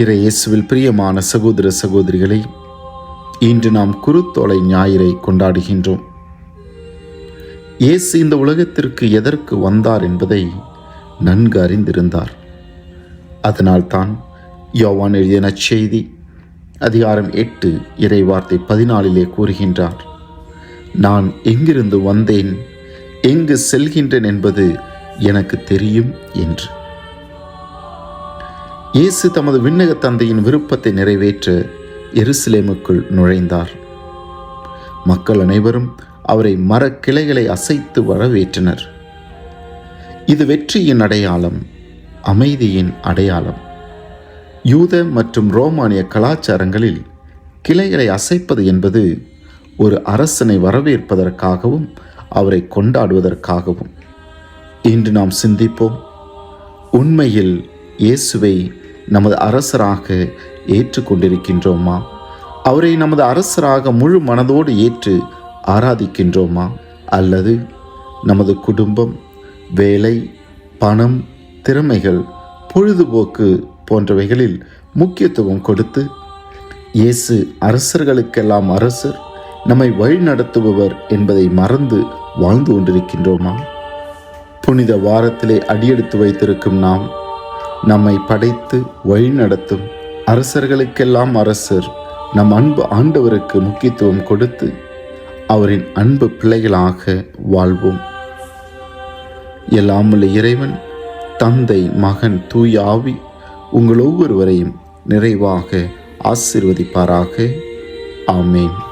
இறையேசுவில் பிரியமான சகோதர சகோதரிகளை இன்று நாம் குருத்தோலை ஞாயிறை கொண்டாடுகின்றோம். இயேசு இந்த உலகத்திற்கு எதற்கு வந்தார் என்பதை நன்கு அறிந்திருந்தார். அதனால்தான் யோவான் எழுதிய நச்செய்தி அதிகாரம் எட்டு இறை வார்த்தை பதினாலிலே கூறுகின்றார் நான் எங்கிருந்து வந்தேன்? எங்கு செல்கின்றேன் என்பது எனக்கு தெரியும் என்று. இயேசு தமது விண்ணக தந்தையின் விருப்பத்தை நிறைவேற்ற எருசலேமுக்குள் நுழைந்தார். மக்கள் அனைவரும் அவரை மரக்கிளைகளை அசைத்து வரவேற்றனர். இது வெற்றியின் அடையாளம் அமைதியின் அடையாளம். யூத மற்றும் ரோமானிய கலாச்சாரங்களில் கிளைகளை அசைப்பது என்பது ஒரு அரசனை வரவேற்பதற்காகவும் அவரை கொண்டாடுவதற்காகவும். இன்று நாம் சிந்திப்போம் உண்மையில் இயேசுவை நமது அரசராக ஏற்றுக்கொண்டிருக்கின்றோமா? அவரை நமது அரசராக முழு மனதோடு ஏற்று ஆராதிக்கின்றோமா? அல்லது நமது குடும்பம் வேலை பணம் திறமைகள் பொழுதுபோக்கு போன்றவைகளில் முக்கியத்துவம் கொடுத்து இயேசு அரசர்களுக்கெல்லாம் அரசர் நம்மை வழிநடத்துபவர் என்பதை மறந்து வாழ்ந்து கொண்டிருக்கின்றோமா? புனித வாரத்திலே அடியெடுத்து வைத்திருக்கும் நாம் நம்மை படைத்து வழிநடத்தும். அரசர்களுக்கெல்லாம் அரசர் நம் அன்பு ஆண்டவருக்கு முக்கியத்துவம் கொடுத்து அவரின் அன்பு பிள்ளைகளாக வாழ்வோம். எல்லாமுள்ள இறைவன் தந்தை மகன் தூயாவி உங்கள் ஒவ்வொருவரையும் நிறைவாக ஆசிர்வதிப்பாராக. ஆமேன்.